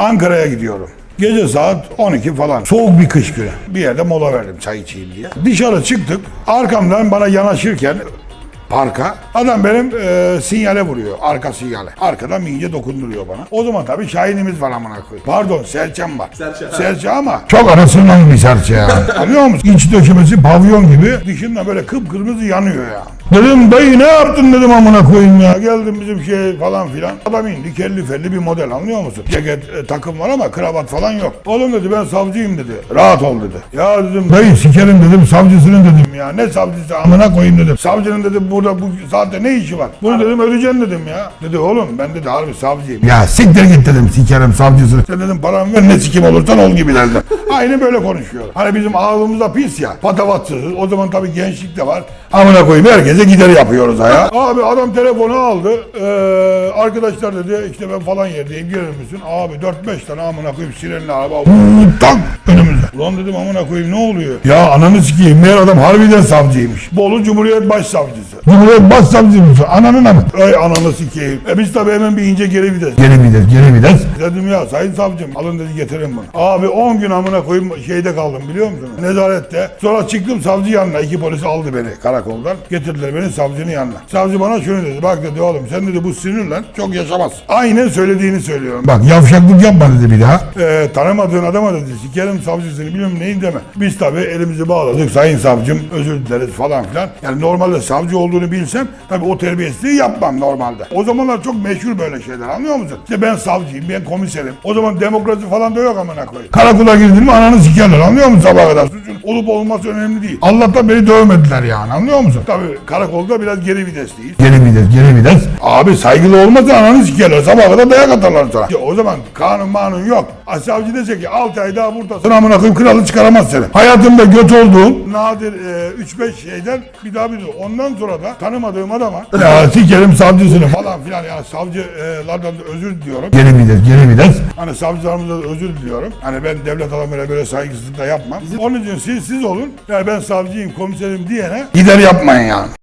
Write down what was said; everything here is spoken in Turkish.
Ankara'ya gidiyorum. Gece saat 12 falan. Soğuk bir kış günü. Bir yerde mola verdim çay içeyim diye. Dışarı çıktık. Arkamdan bana yanaşırken parka. Adam benim e, sinyale vuruyor. Arka sinyale. Arkadan mince dokunduruyor bana. O zaman tabii Şahin'imiz var amına koyayım. Pardon Serçem var. Serçe. Serçe ama çok arasından bir serçe ya. Anlıyor musun? İç dökümesi pavyon gibi. Dışında böyle kıpkırmızı yanıyor ya. Dedim dayı ne yaptın dedim amına koyayım ya. Geldim bizim şey falan filan. Adam indi kelli felli bir model anlıyor musun? Ceket e, takım var ama kravat falan yok. Oğlum dedi ben savcıyım dedi. Rahat ol dedi. Ya dedim dayı sikerim dedim savcısının dedim ya. Ne savcısı amına koyayım dedim. Savcının dedim burada bu saatte ne işi var? Bunu dedim öleceksin dedim ya. Dedi oğlum ben dedi harbi savcıyım. Ya siktir git dedim sikerim savcısını. Sen dedim paramı ver ne sikim olursan ol gibi derdim. Aynı böyle konuşuyor. Hani bizim ağzımızda pis ya. Patavatsız. O zaman tabii gençlik de var. Amına koyayım herkese gider yapıyoruz ha ya. Abi adam telefonu aldı. Ee, arkadaşlar dedi işte ben falan yerdeyim gelir misin? Abi 4-5 tane amına koyayım sirenli araba. Tak önümüzde. Ulan dedim amına koyayım ne oluyor? Ya ananı sikeyim meğer adam harbiden savcıymış. Bolu Cumhuriyet Başsavcısı. Cumhuriyet Başsavcısı. Ananın amı. Ay ananı sikeyim. E biz tabii hemen bir ince geri vites. Geri vites, geri vites. Dedim ya sayın savcım alın dedi getirin bunu. Abi 10 gün amına koyayım şeyde kaldım biliyor musun? Nezarette. Sonra çıktım savcı yanına. iki polis aldı beni karakoldan. Getirdiler beni savcının yanına. Savcı bana şunu dedi. Bak dedi oğlum sen dedi bu sinirle çok yaşamaz. Aynen söylediğini söylüyorum. Bak yavşaklık yapma dedi bir daha. Ee, tanımadığın adama dedi sikerim savcısını bilmem neyin deme. Biz tabii elimizi bağladık. Sayın savcım özür dileriz falan filan. Yani normalde savcı olduğunu bilsem tabii o terbiyesizliği yapmam normalde. O zamanlar çok meşhur böyle şeyler anlıyor musun? İşte ben savcıyım, ben komiserim. O zaman demokrasi falan da yok amına koyayım. Karakola girdin mi ananı sikerler anlıyor musun sabaha kadar? Suçun olup olması önemli değil. Allah'tan beni dövmediler yani anlıyor musun? Tabii karakolda biraz geri vitesliyiz. Geri vites, geri vites. Abi saygılı olmasa ananı sikerler. Sabaha kadar dayak atarlar sana. Ya o zaman kanun manun yok. Savcı dese ki 6 ay daha buradasın amına koyayım kralı çıkaramaz seni. Hayatımda göt olduğum nadir e, 3-5 şeyden bir daha bir Ondan sonra da tanımadığım adama ya sikerim savcısını falan filan yani savcılardan da özür diliyorum. Geri vites, geri vites. Hani savcılarımızdan da özür diliyorum. Hani ben devlet adamıyla böyle saygısızlık da yapmam. Onun için siz siz olun. Yani ben savcıyım, komiserim diyene gider yapmayın yani.